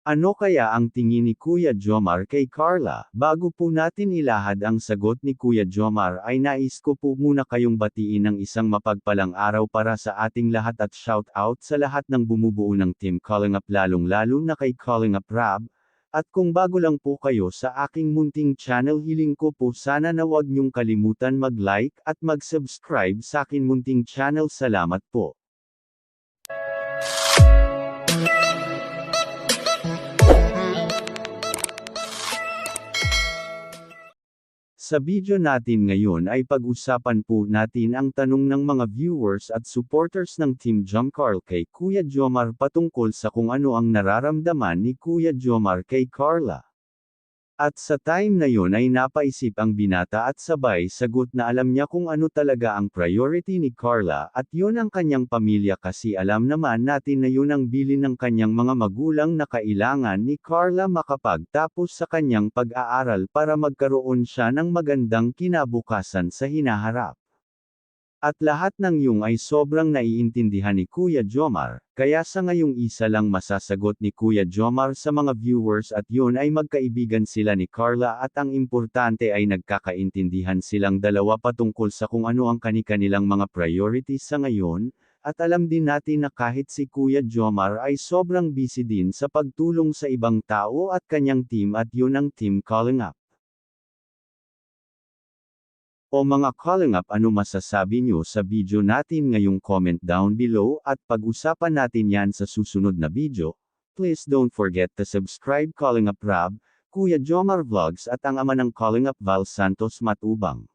Ano kaya ang tingin ni Kuya Jomar kay Carla? Bago po natin ilahad ang sagot ni Kuya Jomar ay nais ko po muna kayong batiin ng isang mapagpalang araw para sa ating lahat at shout out sa lahat ng bumubuo ng Team Calling Up lalong lalo na kay Calling Up Rab. At kung bago lang po kayo sa aking munting channel hiling ko po sana na wag niyong kalimutan mag-like at mag-subscribe sa akin munting channel salamat po. Sa video natin ngayon ay pag-usapan po natin ang tanong ng mga viewers at supporters ng Team Jomcarl kay Kuya Jomar patungkol sa kung ano ang nararamdaman ni Kuya Jomar kay Carla. At sa time na yon ay napaisip ang binata at sabay sagot na alam niya kung ano talaga ang priority ni Carla at yun ang kanyang pamilya kasi alam naman natin na yun ang bilin ng kanyang mga magulang na kailangan ni Carla makapagtapos sa kanyang pag-aaral para magkaroon siya ng magandang kinabukasan sa hinaharap. At lahat ng yung ay sobrang naiintindihan ni Kuya Jomar, kaya sa ngayong isa lang masasagot ni Kuya Jomar sa mga viewers at yun ay magkaibigan sila ni Carla at ang importante ay nagkakaintindihan silang dalawa patungkol sa kung ano ang kani-kanilang mga priorities sa ngayon, at alam din natin na kahit si Kuya Jomar ay sobrang busy din sa pagtulong sa ibang tao at kanyang team at yun ang team calling up. O mga calling up ano masasabi nyo sa video natin ngayong comment down below at pag-usapan natin yan sa susunod na video. Please don't forget to subscribe calling up Rab, Kuya Jomar Vlogs at ang ama ng calling up Val Santos Matubang.